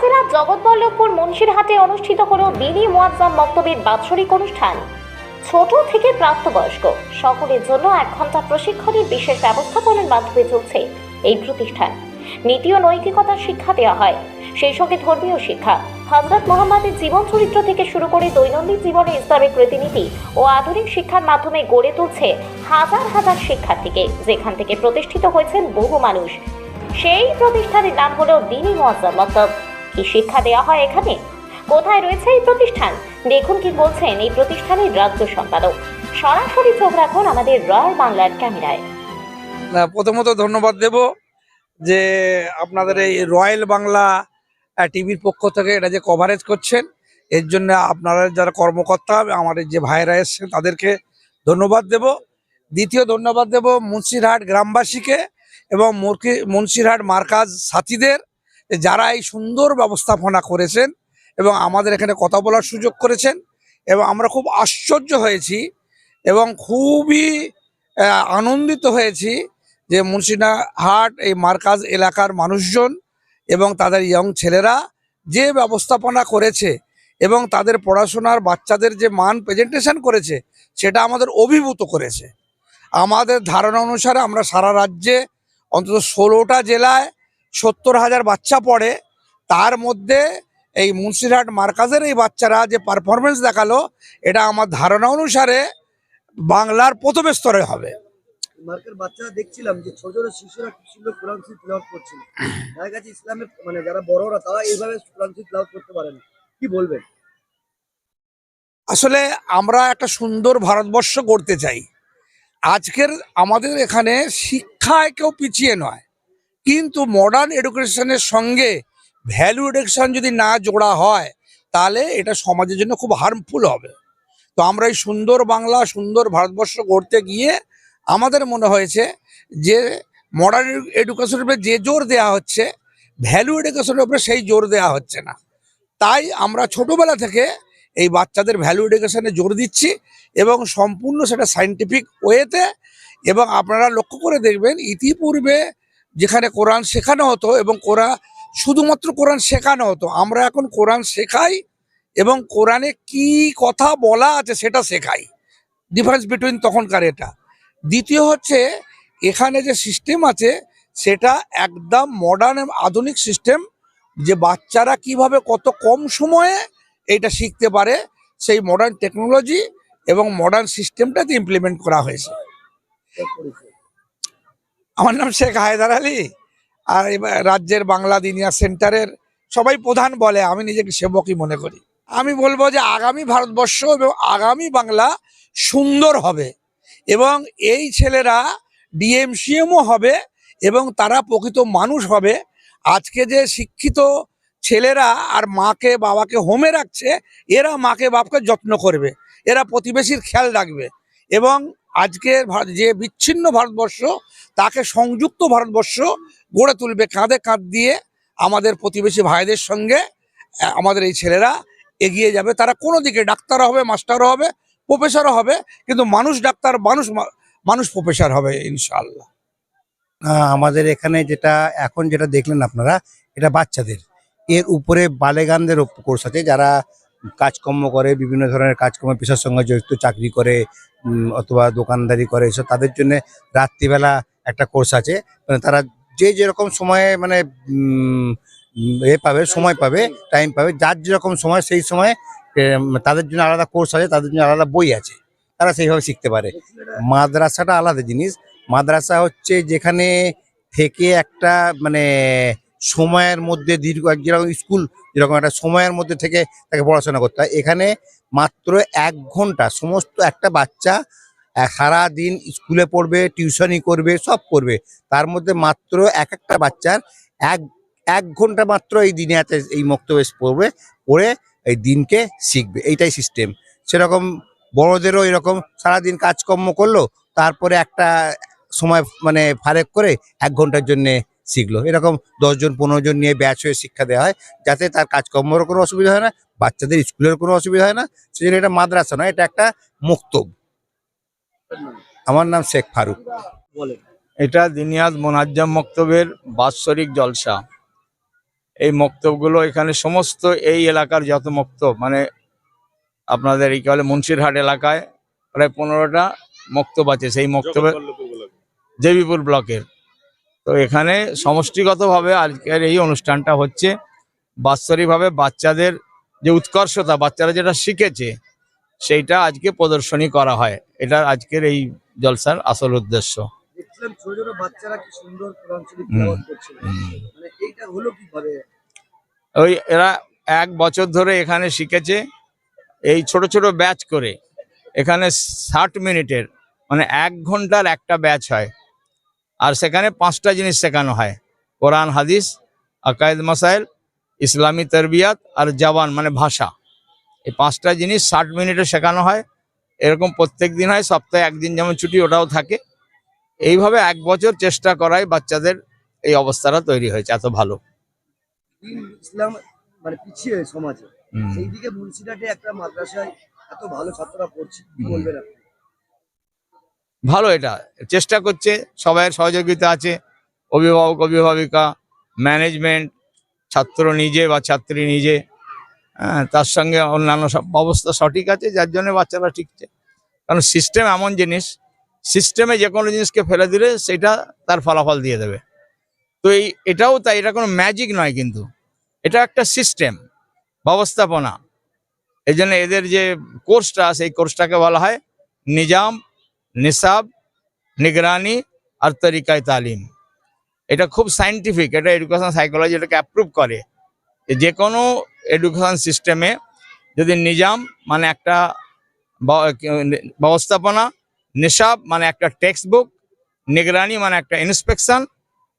জেলার জগৎবল্লভপুর মুন্সিরহাটে অনুষ্ঠিত হল দিনী মোয়াজ্জম বক্তব্যের বাৎসরিক অনুষ্ঠান। ছোট থেকে প্রাপ্তবয়স্ক, সকলের জন্য এক ঘণ্টা প্রশিক্ষণের বিশেষ ব্যবস্থাপনার মাধ্যমে চলছে এই প্রতিষ্ঠান। নীতি ও নৈতিকতার শিক্ষা দেওয়া হয়। সেই সঙ্গে ধর্মীয় শিক্ষা। হজরত মোহাম্মদের জীবন চরিত্র থেকে শুরু করে দৈনন্দিন জীবনে ইসলামিক রীতিনীতি ও আধুনিক শিক্ষার মাধ্যমে গড়ে তুলছে হাজার হাজার শিক্ষার্থীকে, যেখান থেকে প্রতিষ্ঠিত হয়েছেন বহু মানুষ। সেই প্রতিষ্ঠানের নাম হলো দিনী মোয়াজ্জম মতলব কি শিক্ষা দেওয়া হয় এখানে? কোথায় রয়েছে এই প্রতিষ্ঠান? দেখুন কি বলছেন এই প্রতিষ্ঠানের রাজ্য সম্পাদক। সরাসরি চোখ রাখুন আমাদের রয়্যাল বাংলার ক্যামেরায়। প্রথমত ধন্যবাদ দেব যে আপনাদের এই রয়্যাল বাংলা টিভির পক্ষ থেকে এটা যে কভারেজ করছেন, এর জন্য আপনারা যারা কর্মকর্তা, আমাদের যে ভাইরা এসছেন তাদেরকে ধন্যবাদ দেব। দ্বিতীয় ধন্যবাদ দেব মুন্সিরহাট গ্রামবাসীকে এবং মুরকি- মুন্সিরহাট মার্কাজ সাথীদের যারা এই সুন্দর ব্যবস্থাপনা করেছেন এবং আমাদের এখানে কথা বলার সুযোগ করেছেন এবং আমরা খুব আশ্চর্য হয়েছি এবং খুবই আনন্দিত হয়েছি যে মুন্সিরহাট এই মার্কাজ এলাকার মানুষজন এবং তাদের ইয়ং ছেলেরা যে ব্যবস্থাপনা করেছে এবং তাদের পড়াশোনার বাচ্চাদের যে মান প্রেজেন্টেশন করেছে, সেটা আমাদের অভিভূত করেছে। আমাদের ধারণা অনুসারে আমরা সারা রাজ্যে অন্তত ষোলোটা জেলায় সত্তর হাজার বাচ্চা পড়ে তার মধ্যে এই মুন্সিরহাট মার্কাজের এই বাচ্চারা যে পারফরমেন্স দেখাল এটা আমার ধারণা অনুসারে বাংলার প্রথম স্তরে হবে। মার্কের বাচ্চারা দেখছিলাম যে ছোট ছোট শিশুরা খুব সুন্দর কোরআন শরীফ তিলাওয়াত করছিল। তাদের কাছে ইসলামের মানে যারা বড়রা তারা এইভাবে কোরআন শরীফ তিলাওয়াত করতে পারে না। কি বলবেন? আসলে আমরা একটা সুন্দর ভারতবর্ষ গড়তে চাই। আজকের আমাদের এখানে শিক্ষায় কেউ পিছিয়ে নয়। কিন্তু মডার্ন এডুকেশনের সঙ্গে ভ্যালু এডুকেশন যদি না জোড়া হয়, তাহলে এটা সমাজের জন্য খুব হার্মফুল হবে। তো আমরা এই সুন্দর বাংলা, সুন্দর ভারতবর্ষ গড়তে গিয়ে আমাদের মনে হয়েছে যে মডার্ন এডুকেশনের উপরে যে জোর দেওয়া হচ্ছে ভ্যালু এডুকেশনের উপরে সেই জোর দেওয়া হচ্ছে না। তাই আমরা ছোটবেলা থেকে এই বাচ্চাদের ভ্যালু এডুকেশনে জোর দিচ্ছি এবং সম্পূর্ণ সেটা সাইন্টিফিক ওয়েতে এবং আপনারা লক্ষ্য করে দেখবেন ইতিপূর্বে যেখানে কোরআন শেখানো হতো এবং কোরআন শুধুমাত্র কোরআন শেখানো হতো, আমরা এখন কোরআন শেখাই এবং কোরআনে কি কথা বলা আছে সেটা শেখাই। ডিফারেন্স বিটুইন তখনকার এটা। দ্বিতীয় হচ্ছে, এখানে যে সিস্টেম আছে, সেটা একদম মডার্ন আধুনিক সিস্টেম যে বাচ্চারা কীভাবে কত কম সময়ে এটা শিখতে পারে, সেই মডার্ন টেকনোলজি এবং মডার্ন সিস্টেমটাতে ইমপ্লিমেন্ট করা হয়েছে। আমার নাম শেখ হায়দার আলী। আর রাজ্যের বাংলা দিনিয়া সেন্টারের সবাই প্রধান বলে, আমি নিজেকে সেবকই মনে করি। আমি বলব যে আগামী ভারতবর্ষ এবং আগামী বাংলা সুন্দর হবে এবং এই ছেলেরা ডিএমসিএমও হবে এবং তারা প্রকৃত মানুষ হবে। আজকে যে শিক্ষিত ছেলেরা আর মাকে বাবাকে হোমে রাখছে, এরা মাকে বাপকে যত্ন করবে, এরা প্রতিবেশীর খেয়াল রাখবে এবং আজকের যে বিচ্ছিন্ন ভারতবর্ষ, তাকে সংযুক্ত ভারতবর্ষ গড়ে তুলবে কাঁধে কাঁধ দিয়ে আমাদের প্রতিবেশী ভাইদের সঙ্গে আমাদের এই ছেলেরা এগিয়ে যাবে। তারা কোনো দিকে ডাক্তারও হবে, মাস্টারও হবে, প্রফেসরও হবে, কিন্তু মানুষ ডাক্তার, মানুষ মানুষ প্রফেসর হবে ইনশাল্লাহ আমাদের এখানে যেটা, এখন যেটা দেখলেন আপনারা, এটা বাচ্চাদের। এর উপরে বালেগানদের কোর্স আছে, যারা কাজকর্ম করে, বিভিন্ন ধরনের কাজকর্ম পেশার সঙ্গে জড়িত, চাকরি করে অথবা দোকানদারি করে এসব, তাদের জন্য রাত্রিবেলা একটা কোর্স আছে। মানে তারা যে যেরকম সময়ে মানে এ পাবে, সময় পাবে টাইম পাবে, যার যেরকম সময় সেই সময় তাদের জন্য আলাদা কোর্স আছে, তাদের জন্য আলাদা বই আছে। তারা সেইভাবে শিখতে পারে। মাদ্রাসাটা আলাদা জিনিস। মাদ্রাসা হচ্ছে যেখানে থেকে একটা মানে সময়ের মধ্যে দীর্ঘ, যেরকম স্কুল যেরকম একটা সময়ের মধ্যে থেকে তাকে পড়াশোনা করতে হয়। এখানে মাত্র এক ঘণ্টা। সমস্ত একটা বাচ্চা সারা দিন স্কুলে পড়বে টিউশনি করবে, সব করবে। তার মধ্যে মাত্র এক একটা বাচ্চার এক এক ঘণ্টা মাত্র এই দিনে আছে এই মক্তব্য পড়বে, পড়ে এই দিনকে শিখবে। এইটাই সিস্টেম সেরকম বড়দেরও এরকম সারাদিন কাজকর্ম করল, তারপরে একটা সময় মানে ফারেক করে এক ঘণ্টার জন্য শিখলো। এরকম দশজন পনেরো জন নিয়ে ব্যাচ হয়ে শিক্ষা দেওয়া হয় যাতে তার কাজকর্মেরও কোনো অসুবিধা হয় না বাচ্চাদের স্কুলের কোনো অসুবিধা হয় না। সেজন্য এটা মাদ্রাসা নয় এটা একটা মুক্তব। আমার নাম শেখ ফারুক। এটা দিনিয়াজ মোনাজ্জাম মক্তবের বাৎসরিক জলসা। এই মক্তবগুলো এখানে সমস্ত এই এলাকার যত মক্তব মানে আপনাদের এই কি বলে মুন্সিরহাট এলাকায় প্রায় পনেরোটা মক্তব আছে। সেই মক্তবে জেবিপুর ব্লকের। তো এখানে সমষ্টিগতভাবে আজকের এই অনুষ্ঠানটা হচ্ছে বাৎসরিকভাবে বাচ্চাদের যে উৎকর্ষতা বাচ্চারা যেটা শিখেছে সেইটা আজকে প্রদর্শনী করা হয়। এটা আজকের এই জলসার আসল উদ্দেশ্য। মানে ওই এরা এক বছর ধরে এখানে শিখেছে এই ছোট ছোট ব্যাচ করে। এখানে ষাট মিনিটের মানে এক ঘণ্টার একটা ব্যাচ হয়। আর সেখানে পাঁচটা জিনিস শেখানো হয়। কোরআন হাদিস আকায়েদ মাসাইল ইসলামী তরবিয়াত আর জওয়ান মানে ভাষা। এই পাঁচটা জিনিস ষাট মিনিটে শেখানো হয়। এরকম প্রত্যেক দিন হয় সপ্তাহে একদিন যেমন ছুটি ওটাও থাকে। এইভাবে এক বছর চেষ্টা করায় বাচ্চাদের এই অবস্থাটা তৈরি হয়েছে এত ভালো। ইসলাম মানে পিছিয়ে সমাজে। সেই দিকে মুন্সিরহাটে একটা মাদ্রাসায় এত ভালো ছাত্ররা পড়ছে কি হুম। ভালো এটা। চেষ্টা করছে সবাইয়ের সহযোগিতা আছে। অভিভাবক অভিভাবিকা ম্যানেজমেন্ট ছাত্র নিজে বা ছাত্রী নিজে। হ্যাঁ, তার সঙ্গে অন্যান্য সব ব্যবস্থা সঠিক আছে যার জন্য বাচ্চারা ঠিকছে কারণ সিস্টেম এমন জিনিস সিস্টেমে যে কোনো জিনিসকে ফেলে দিলে সেটা তার ফলাফল দিয়ে দেবে। তো এই এটাও তাই এটা কোনো ম্যাজিক নয় কিন্তু। এটা একটা সিস্টেম ব্যবস্থাপনা। এই জন্য এদের যে কোর্সটা সেই কোর্সটাকে বলা হয় নিজাম নিসাব নিগরানি আর তরিকায় তালিম। এটা খুব সাইন্টিফিক এটা এডুকেশন সাইকোলজি এটাকে অ্যাপ্রুভ করে। যে কোনো এডুকেশন সিস্টেমে যদি নিজাম মানে একটা ব্যবস্থাপনা নিসাব মানে একটা টেক্সট বুক নিগরানি মানে একটা ইন্সপেকশন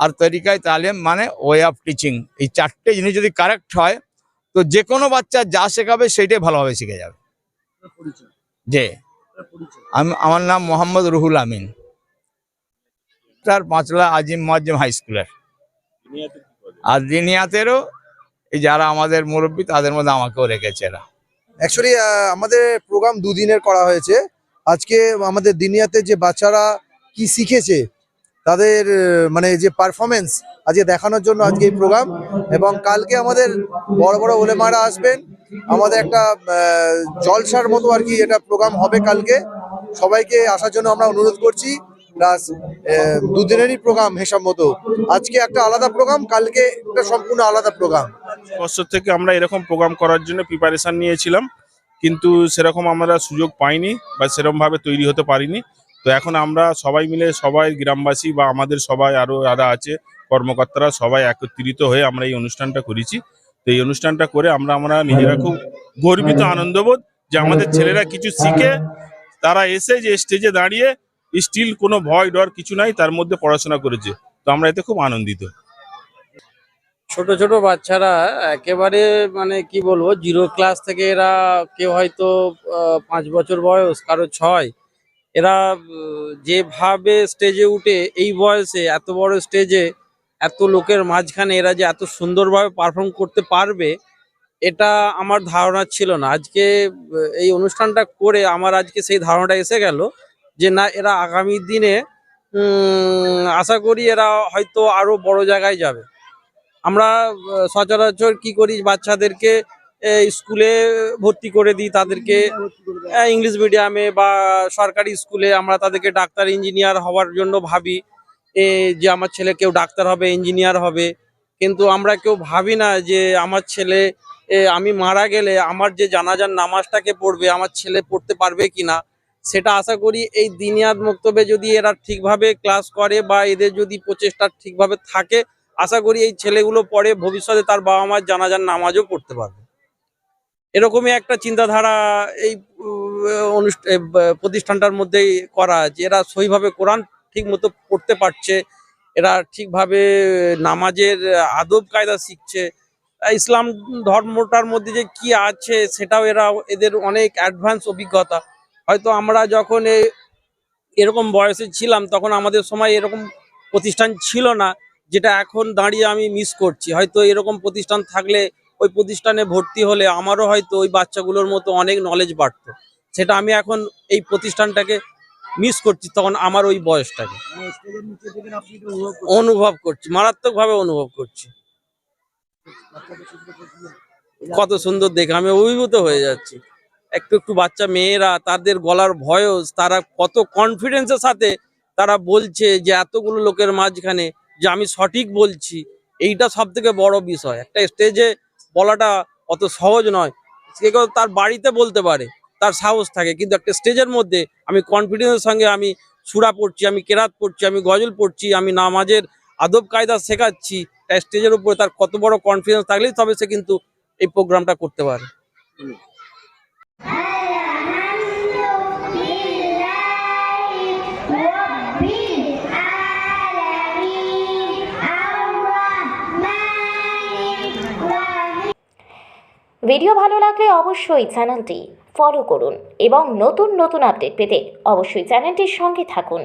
আর তরিকায় তালিম মানে ওয়ে অফ টিচিং এই চারটে জিনিস যদি কারেক্ট হয় তো যে কোনো বাচ্চা যা শেখাবে সেইটাই ভালোভাবে শিখে যাবে। যে আমি আমার নাম মোহাম্মদ রুহুল আমিন। তার পাঁচলা আজিম মোয়াজ্জেম হাই স্কুলের। আর দিনিয়াতেরও এই যারা আমাদের মুরব্বী তাদের মধ্যে আমাকেও রেখেছে এরা। অ্যাকচুয়ালি আমাদের প্রোগ্রাম দুদিনের করা হয়েছে। আজকে আমাদের দিনিয়াতে যে বাচ্চারা কি শিখেছে তাদের মানে যে পারফরমেন্স আজকে দেখানোর জন্য আজকে এই প্রোগ্রাম এবং কালকে আমাদের বড় বড় ওলেমারা আসবেন আমাদের একটা জলসার মতো আর কি এটা প্রোগ্রাম হবে কালকে। সবাইকে আসার জন্য আমরা অনুরোধ করছি। প্লাস দুদিনেরই প্রোগ্রাম হিসাব মতো। আজকে একটা আলাদা প্রোগ্রাম কালকে একটা সম্পূর্ণ আলাদা প্রোগ্রাম বছর থেকে আমরা এরকম প্রোগ্রাম করার জন্য প্রিপারেশন নিয়েছিলাম। কিন্তু সেরকম আমরা সুযোগ পাইনি বা সেরকম ভাবে তৈরি হতে পারিনি। তো এখন আমরা সবাই মিলে, সবাই গ্রামবাসী বা আমাদের সবাই আরও যারা আছে, কর্মকর্তারা সবাই একত্রিত হয়ে আমরা এই অনুষ্ঠানটা করেছি। তো এই অনুষ্ঠানটা করে আমরা আমরা নিজেরা খুব গর্বিত আনন্দবোধ যে আমাদের ছেলেরা কিছু শিখে তারা এসে যে স্টেজে দাঁড়িয়ে স্টিল কোনো ভয় ডর কিছু নাই তার মধ্যে পড়াশোনা করেছে। তো আমরা এতে খুব আনন্দিত। ছোট ছোট বাচ্চারা একেবারে মানে কি বলব জিরো ক্লাস থেকে এরা কেউ হয়তো আহ, পাঁচ বছর বয়স কারও ছয়। এরা যেভাবে স্টেজে উঠে এই বয়সে এত বড় স্টেজে এত লোকের মাঝখানে এরা যে এত সুন্দরভাবে পারফর্ম করতে পারবে এটা আমার ধারণা ছিল না। আজকে এই অনুষ্ঠানটা করে আমার আজকে সেই ধারণাটা এসে গেল যে না এরা আগামী দিনে আশা করি এরা হয়তো আরও বড় জায়গায় যাবে। আমরা সচরাচর কি করি বাচ্চাদেরকে স্কুলে ভর্তি করে দিই তাদেরকে ইংলিশ মিডিয়ামে বা সরকারি স্কুলে আমরা তাদেরকে ডাক্তার ইঞ্জিনিয়ার হওয়ার জন্য ভাবি। যে আমার ছেলে কেউ ডাক্তার হবে ইঞ্জিনিয়ার হবে, কিন্তু আমরা কেউ ভাবি না যে আমার ছেলে আমি মারা গেলে আমার যে জানাজার নামাজটাকে পড়বে, আমার ছেলে পড়তে পারবে কিনা সেটা আশা করি এই দিনিয়াত মক্তবে যদি এরা ঠিকভাবে ক্লাস করে বা এদের যদি প্রচেষ্টা ঠিকভাবে থাকে, আশা করি এই ছেলেগুলো পরে ভবিষ্যতে তার বাবা মার জানাজার নামাজও পড়তে পারবে। এরকমই একটা চিন্তাধারা এই অনুষ্ঠান প্রতিষ্ঠানটার মধ্যেই করা আছে। এরা সইভাবে কোরআন ঠিক মতো পড়তে পারছে, এরা ঠিকভাবে নামাজের আদব কায়দা শিখছে, ইসলাম ধর্মটার মধ্যে যে কি আছে সেটাও এরা এদের অনেক অ্যাডভান্স অভিজ্ঞতা। হয়তো আমরা যখন এরকম বয়সে ছিলাম তখন আমাদের সময় এরকম প্রতিষ্ঠান ছিল না, যেটা এখন দাঁড়িয়ে আমি মিস করছি। হয়তো এরকম প্রতিষ্ঠান থাকলে ওই প্রতিষ্ঠানে ভর্তি হলে আমারও হয়তো ওই বাচ্চাগুলোর মতো অনেক নলেজ বাড়তো। সেটা আমি এখন এই প্রতিষ্ঠানটাকে মিস করছি, তখন আমার ওই বয়সটাকে। অনুভব করছি, মারাত্মকভাবে অনুভব করছি। কত সুন্দর দেখে, আমি অভিভূত হয়ে যাচ্ছি। একটু একটু বাচ্চা মেয়েরা, তাদের গলার ভয়েস, তারা কত কনফিডেন্সের সাথে তারা বলছে যে, এতগুলো লোকের মাঝখানে যে আমি সঠিক বলছি। এইটা সব থেকে বড় বিষয়। একটা স্টেজে বলাটা অত সহজ নয়। সে তার বাড়িতে বলতে পারে। তার সাহস থাকে। কিন্তু একটা স্টেজের মধ্যে আমি কনফিডেন্সের সঙ্গে আমি সুরা পড়ছি, আমি কেরাত পড়ছি, আমি গজল পড়ছি, আমি নামাজের আদব কায়দা শেখাচ্ছি, তাই স্টেজের উপরে তার কত বড় কনফিডেন্স থাকলেই তবে সে কিন্তু এই প্রোগ্রামটা করতে পারে। ভিডিও ভালো লাগলে অবশ্যই চ্যানেলটি ফলো করুন এবং নতুন নতুন আপডেট পেতে অবশ্যই চ্যানেলটির সঙ্গে থাকুন।